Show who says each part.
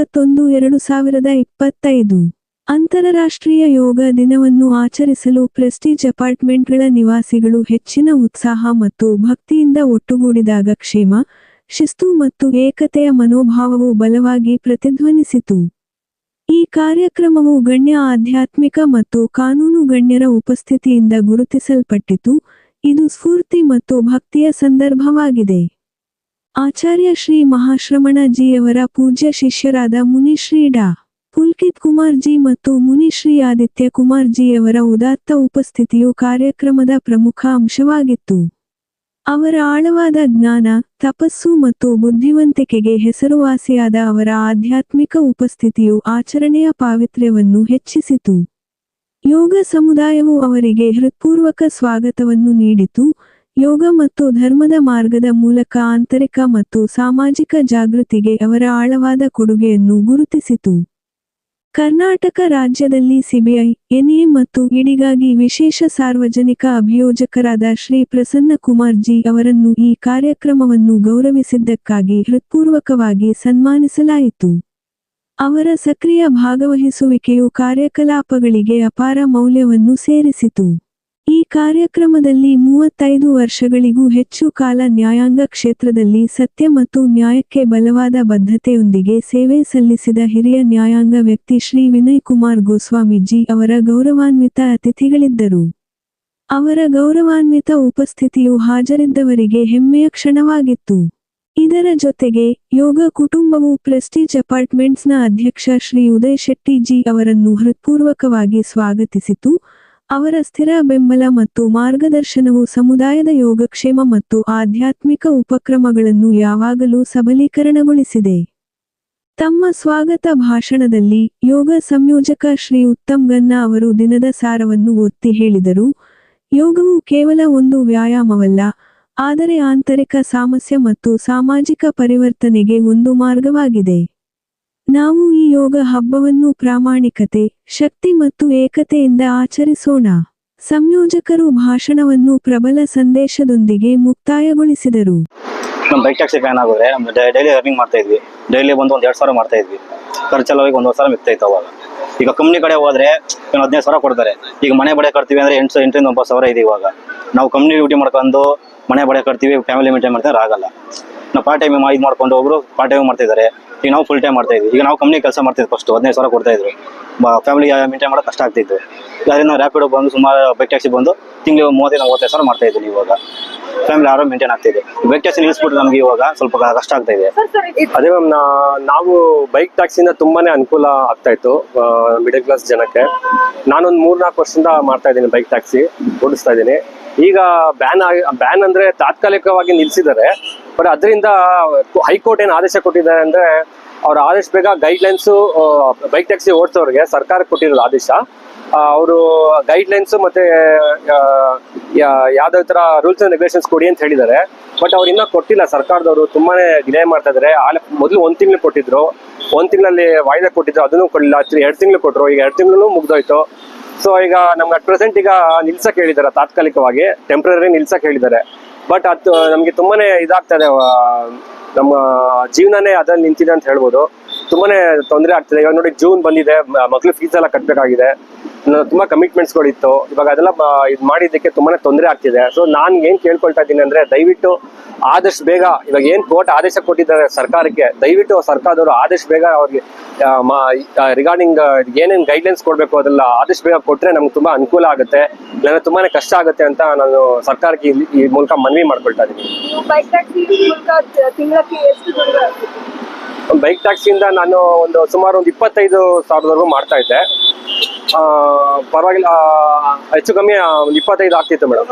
Speaker 1: ಇಪ್ಪತ್ತೊಂದು, ಎರಡು ಸಾವಿರದ ಇಪ್ಪತ್ತೈದು. ಅಂತಾರಾಷ್ಟ್ರೀಯ ಯೋಗ ದಿನವನ್ನು ಆಚರಿಸಲು ಪ್ರೆಸ್ಟೀಜ್ ಅಪಾರ್ಟ್ಮೆಂಟ್ಗಳ ನಿವಾಸಿಗಳು ಹೆಚ್ಚಿನ ಉತ್ಸಾಹ ಮತ್ತು ಭಕ್ತಿಯಿಂದ ಒಟ್ಟುಗೂಡಿದಾಗ ಕ್ಷೇಮ, ಶಿಸ್ತು ಮತ್ತು ಏಕತೆಯ ಮನೋಭಾವವು ಬಲವಾಗಿ ಪ್ರತಿಧ್ವನಿಸಿತು. ಈ ಕಾರ್ಯಕ್ರಮವು ಗಣ್ಯ ಆಧ್ಯಾತ್ಮಿಕ ಮತ್ತು ಕಾನೂನು ಗಣ್ಯರ ಉಪಸ್ಥಿತಿಯಿಂದ ಗುರುತಿಸಲ್ಪಟ್ಟಿತು. ಇದು ಸ್ಫೂರ್ತಿ ಮತ್ತು ಭಕ್ತಿಯ ಸಂದರ್ಭವಾಗಿದೆ. ಆಚಾರ್ಯ ಶ್ರೀ ಮಹಾಶ್ರಮಣಜಿಯವರ ಪೂಜ್ಯ ಶಿಷ್ಯರಾದ ಮುನಿಶ್ರೀ ಡಾ. ಪುಲ್ಕಿತ್ ಕುಮಾರ್ ಜಿ ಮತ್ತು ಮುನಿಶ್ರೀ ಆದಿತ್ಯ ಕುಮಾರ್ ಜಿಯವರ ಉದಾತ್ತ ಉಪಸ್ಥಿತಿಯು ಕಾರ್ಯಕ್ರಮದ ಪ್ರಮುಖ ಅಂಶವಾಗಿತ್ತು. ಅವರ ಆಳವಾದ ಜ್ಞಾನ, ತಪಸ್ಸು ಮತ್ತು ಬುದ್ಧಿವಂತಿಕೆಗೆ ಹೆಸರುವಾಸಿಯಾದ ಅವರ ಆಧ್ಯಾತ್ಮಿಕ ಉಪಸ್ಥಿತಿಯು ಆಚರಣೆಯ ಪಾವಿತ್ರ್ಯವನ್ನು ಹೆಚ್ಚಿಸಿತು. ಯೋಗ ಸಮುದಾಯವು ಅವರಿಗೆ ಹೃತ್ಪೂರ್ವಕ ಸ್ವಾಗತವನ್ನು ನೀಡಿತು. ಯೋಗ ಮತ್ತು ಧರ್ಮದ ಮಾರ್ಗದ ಮೂಲಕ ಆಂತರಿಕ ಮತ್ತು ಸಾಮಾಜಿಕ ಜಾಗೃತಿಗೆ ಅವರ ಆಳವಾದ ಕೊಡುಗೆಯನ್ನು ಗುರುತಿಸಿತು. ಕರ್ನಾಟಕ ರಾಜ್ಯದಲ್ಲಿ ಸಿಬಿಐ, ಎನ್ಎ ಮತ್ತು ಇಡಿಗಾಗಿ ವಿಶೇಷ ಸಾರ್ವಜನಿಕ ಅಭಿಯೋಜಕರಾದ ಶ್ರೀ ಪ್ರಸನ್ನ ಕುಮಾರ್ ಜಿ ಅವರನ್ನು ಈ ಕಾರ್ಯಕ್ರಮವನ್ನು ಗೌರವಿಸಿದ್ದಕ್ಕಾಗಿ ಹೃತ್ಪೂರ್ವಕವಾಗಿ ಸನ್ಮಾನಿಸಲಾಯಿತು. ಅವರ ಸಕ್ರಿಯ ಭಾಗವಹಿಸುವಿಕೆಯು ಕಾರ್ಯಕಲಾಪಗಳಿಗೆ ಅಪಾರ ಮೌಲ್ಯವನ್ನು ಸೇರಿಸಿತು. ಈ ಕಾರ್ಯಕ್ರಮದಲ್ಲಿ ಮೂವತ್ತೈದು ವರ್ಷಗಳಿಗೂ ಹೆಚ್ಚು ಕಾಲ ನ್ಯಾಯಾಂಗ ಕ್ಷೇತ್ರದಲ್ಲಿ ಸತ್ಯ ಮತ್ತು ನ್ಯಾಯಕ್ಕೆ ಬಲವಾದ ಬದ್ಧತೆಯೊಂದಿಗೆ ಸೇವೆ ಸಲ್ಲಿಸಿದ ಹಿರಿಯ ನ್ಯಾಯಾಂಗ ವ್ಯಕ್ತಿ ಶ್ರೀ ವಿನಯ್ ಕುಮಾರ್ ಗೋಸ್ವಾಮೀಜಿ ಅವರ ಗೌರವಾನ್ವಿತ ಅತಿಥಿಗಳಿದ್ದರು. ಅವರ ಗೌರವಾನ್ವಿತ ಉಪಸ್ಥಿತಿಯು ಹಾಜರಿದ್ದವರಿಗೆ ಹೆಮ್ಮೆಯ ಕ್ಷಣವಾಗಿತ್ತು. ಇದರ ಜೊತೆಗೆ ಯೋಗ ಕುಟುಂಬವು ಪ್ರೆಸ್ಟೀಜ್ ಅಪಾರ್ಟ್ಮೆಂಟ್ಸ್ನ ಅಧ್ಯಕ್ಷ ಶ್ರೀ ಉದಯ್ ಶೆಟ್ಟಿಜಿ ಅವರನ್ನು ಹೃತ್ಪೂರ್ವಕವಾಗಿ ಸ್ವಾಗತಿಸಿತು. ಅವರ ಸ್ಥಿರ ಬೆಂಬಲ ಮತ್ತು ಮಾರ್ಗದರ್ಶನವು ಸಮುದಾಯದ ಯೋಗಕ್ಷೇಮ ಮತ್ತು ಆಧ್ಯಾತ್ಮಿಕ ಉಪಕ್ರಮಗಳನ್ನು ಯಾವಾಗಲೂ ಸಬಲೀಕರಣಗೊಳಿಸಿದೆ. ತಮ್ಮ ಸ್ವಾಗತ ಭಾಷಣದಲ್ಲಿ ಯೋಗ ಸಂಯೋಜಕ ಶ್ರೀ ಉತ್ತಮ್ ಗನ್ನ ಅವರು ದಿನದ ಸಾರವನ್ನು ಒತ್ತಿ ಹೇಳಿದರು, ಯೋಗವು ಕೇವಲ ಒಂದು ವ್ಯಾಯಾಮವಲ್ಲ, ಆದರೆ ಆಂತರಿಕ ಸಾಮಸ್ಯ ಮತ್ತು ಸಾಮಾಜಿಕ ಪರಿವರ್ತನೆಗೆ ಒಂದು ಮಾರ್ಗವಾಗಿದೆ. ನಾವು ಈ ಯೋಗ ಹಬ್ಬವನ್ನು ಪ್ರಾಮಾಣಿಕತೆ, ಶಕ್ತಿ ಮತ್ತು ಏಕತೆಯಿಂದ ಆಚರಿಸೋಣ. ಸಂಯೋಜಕರು ಭಾಷಣವನ್ನು ಪ್ರಬಲ ಸಂದೇಶದೊಂದಿಗೆ ಮುಕ್ತಾಯಗೊಳಿಸಿದರು.
Speaker 2: ನಮ್ಮ ಬೈಕ್ ಟ್ಯಾಕ್ಸಿ ಫ್ಯಾನ್ ನಮ್ಮ ಡೈಲಿ ಅರ್ನಿಂಗ್ ಮಾಡ್ತಾ ಇದ್ವಿ. ಡೈಲಿ ಬಂದು ಒಂದು ಎರಡು ಸಾವಿರ ಮಾಡ್ತಾ ಇದ್ವಿ. ಖರ್ಚೆಲ್ಲ ಒಂದು ಸಾವಿರ ಮಿಗ್ತಾ ಇತ್ತು ಅವಾಗ. ಈಗ ಕಂಪ್ನಿ ಕಡೆ ಹೋದ್ರೆ ಹದಿನೈದು ಸಾವಿರ ಕೊಡ್ತಾರೆ. ಈಗ ಮನೆ ಬಡೆ ಕಟ್ತೀವಿ ಅಂದ್ರೆ ಎಂಟು, ಎಂಟರಿಂದ ಒಂಬತ್ತು ಸಾವಿರ ಇದೆ ಇವಾಗ. ನಾವು ಕಂಪ್ನಿ ಡ್ಯೂಟಿ ಮಾಡ್ಕೊಂಡು ಮನೆ ಬಡೆ ಕಟ್ತೀವಿ ಫ್ಯಾಮಿಲಿ ಮೇಂಟೈನ್ ಮಾಡ್ತಾರೆ ಆಗಲ್ಲ. ನಾವು ಪಾರ್ಟ್ ಟೈಮ್ ಇದು ಮಾಡ್ಕೊಂಡು ಒಬ್ರು ಪಾರ್ಟ್ ಟೈಮ್ ಮಾಡ್ತಿದ್ದಾರೆ. ಈಗ ನಾವು ಫುಲ್ ಟೈಮ್ ಮಾಡ್ತಾ ಇದ್ವಿ. ಈಗ ನಾವು ಕಂಪ್ನಿ ಕೆಲಸ ಮಾಡ್ತಿದ್ವಿ ಫಸ್ಟ್ ಹದಿನೈದು ಸಾವಿರ ಕೊಡ್ತಾ ಇದ್ರು. ಫ್ಯಾಮಿಲಿ ಮೇಂಟೈನ್ ಮಾಡೋಕೆ ಕಷ್ಟ ಆಗ್ತಿತ್ತು. ಅದರಿಂದ ರ್ಯಾಪಿಡ್ ಬಂದು ಸುಮಾರು ಬೈಕ್ ಟ್ಯಾಕ್ಸಿ ಬಂದು ತಿಂಗಳಿಗೆ ಮೂವತ್ತೈದು ಮೂವತ್ತೈದು ಸಾವಿರ ಮಾಡ್ತಾ ಇದ್ದೀನಿ ಇವಾಗ. ಫ್ಯಾಮಿಲಿ ಆರೋ ಮೇಂಟೈನ್ ಆಗ್ತಿದೆ ಬೈಕ್ ಟ್ಯಾಕ್ಸಿ ನಿಲ್ಲಿಸ್ಬಿಟ್ಟು ನಮಗೆ ಇವಾಗ ಸ್ವಲ್ಪ ಕಷ್ಟ ಆಗ್ತಾ ಇದೆ.
Speaker 3: ಅದೇ ಮ್ಯಾಮ್ ನಾವು ಬೈಕ್ ಟ್ಯಾಕ್ಸಿಂದ ತುಂಬಾನೇ ಅನುಕೂಲ ಆಗ್ತಾ ಇತ್ತು ಮಿಡಲ್ ಕ್ಲಾಸ್ ಜನಕ್ಕೆ. ನಾನೊಂದು ಮೂರ್ನಾಲ್ಕು ವರ್ಷದಿಂದ ಮಾಡ್ತಾ ಇದ್ದೀನಿ ಬೈಕ್ ಟ್ಯಾಕ್ಸಿ ಓಡಿಸ್ತಾ ಇದ್ದೀನಿ. ಈಗ ಬ್ಯಾನ್ ಬ್ಯಾನ್ ಅಂದ್ರೆ ತಾತ್ಕಾಲಿಕವಾಗಿ ನಿಲ್ಸಿದ್ದಾರೆ. ಬಟ್ ಅದರಿಂದ ಹೈಕೋರ್ಟ್ ಏನು ಆದೇಶ ಕೊಟ್ಟಿದ್ದಾರೆ ಅಂದ್ರೆ ಅವ್ರ ಆದೇಶ ಬೇಗ ಗೈಡ್ಲೈನ್ಸು ಬೈಕ್ ಟ್ಯಾಕ್ಸಿ ಓಡಿಸೋರಿಗೆ ಸರ್ಕಾರ ಕೊಟ್ಟಿರೋದು ಆದೇಶ. ಅವರು ಗೈಡ್ಲೈನ್ಸ್ ಮತ್ತೆ ಆ, ಯಾ- ಯಾವ್ದೇ ತರ ರೂಲ್ಸ್ ಅಂಡ್ ರೆಗ್ಯುಲೇಷನ್ಸ್ ಕೊಡಿ ಅಂತ ಹೇಳಿದ್ದಾರೆ. ಬಟ್ ಅವ್ರು ಇನ್ನೂ ಕೊಟ್ಟಿಲ್ಲ ಸರ್ಕಾರದವರು ತುಂಬಾನೇ ಡಿಲೇ ಮಾಡ್ತಾ ಇದಾರೆ. ಮೊದಲು ಒಂದ್ ತಿಂಗಳು ಕೊಟ್ಟಿದ್ರು. ಒಂದ್ ತಿಂಗಳಲ್ಲಿ ವಾಯ್ದೆ ಕೊಟ್ಟಿದ್ರು ಅದನ್ನು ಕೊಡಲಿಲ್ಲ. ಎರಡು ತಿಂಗಳು ಕೊಟ್ಟರು ಈಗ ಎರಡು ತಿಂಗಳು ಮುಗ್ದೋಯ್ತು. ಸೊ ಈಗ ನಮ್ಗೆ ಅಟ್ ಪ್ರೆಸೆಂಟ್ ಈಗ ನಿಲ್ಸಕ್ ಹೇಳಿದ್ದಾರೆ, ತಾತ್ಕಾಲಿಕವಾಗಿ ಟೆಂಪ್ರರಿ ನಿಲ್ಸಕ್ ಹೇಳಿದ್ದಾರೆ. ಬಟ್ ಅದು, ನಮ್ಗೆ ತುಂಬಾನೇ ಇದಾಗ್ತದೆ ನಮ್ಮ ಜೀವನನೇ ಅದ್ರಲ್ಲಿ ನಿಂತಿದೆ ಅಂತ ಹೇಳ್ಬೋದು. ತುಂಬಾನೇ ತೊಂದರೆ ಆಗ್ತಿದೆ. ಇವಾಗ ನೋಡಿ, ಜೂನ್ ಬಂದಿದೆ ಮಕ್ಳು ಫೀಸ್ ಎಲ್ಲ ಕಟ್ಟಬೇಕಾಗಿದೆ ತುಂಬಾ ಕಮಿಟ್ಮೆಂಟ್ಸ್ಗಳಿತ್ತು ಇವಾಗ ಅದೆಲ್ಲ ಇದು ಮಾಡಿದ್ದಕ್ಕೆ ತುಂಬಾನೇ ತೊಂದರೆ ಆಗ್ತಿದೆ. ಸೊ ನಾನು ಏನ್ ಕೇಳ್ಕೊಳ್ತಾ ಇದ್ದೀನಿ ಅಂದ್ರೆ ದಯವಿಟ್ಟು ಆದಷ್ಟು ಬೇಗ ಇವಾಗ ಏನ್ ಕೋರ್ಟ್ ಆದೇಶ ಕೊಟ್ಟಿದ್ದಾರೆ ಸರ್ಕಾರಕ್ಕೆ ದಯವಿಟ್ಟು ಸರ್ಕಾರದವರು ಆದಷ್ಟು ಬೇಗ ಅವ್ರಿಗೆ ರಿಗಾರ್ಡಿಂಗ್ ಏನೇನು ಗೈಡ್ಲೈನ್ಸ್ ಕೊಡಬೇಕು ಅದೆಲ್ಲ ಆದಷ್ಟು ಬೇಗ ಕೊಟ್ಟರೆ ನಮ್ಗೆ ತುಂಬಾ ಅನುಕೂಲ ಆಗುತ್ತೆ. ನನಗೆ ತುಂಬಾನೇ ಕಷ್ಟ ಆಗುತ್ತೆ ಅಂತ ನಾನು ಸರ್ಕಾರಕ್ಕೆ ಈ ಮೂಲಕ ಮನವಿ ಮಾಡ್ಕೊಳ್ತಾ ಇದ್ದೀನಿ.
Speaker 4: ಬೈಕ್
Speaker 3: ಟ್ಯಾಕ್ಸಿಯಿಂದ ನಾನು ಒಂದು ಸುಮಾರು ಒಂದು ಇಪ್ಪತ್ತೈದು ಸಾವಿರದವರೆಗೂ ಮಾಡ್ತಾ ಇದ್ದೆ. ಪರವಾಗಿಲ್ಲ ಹೆಚ್ಚು ಕಮ್ಮಿ ಒಂದು ಇಪ್ಪತ್ತೈದು ಆಗ್ತಿತ್ತು ಮೇಡಮ್.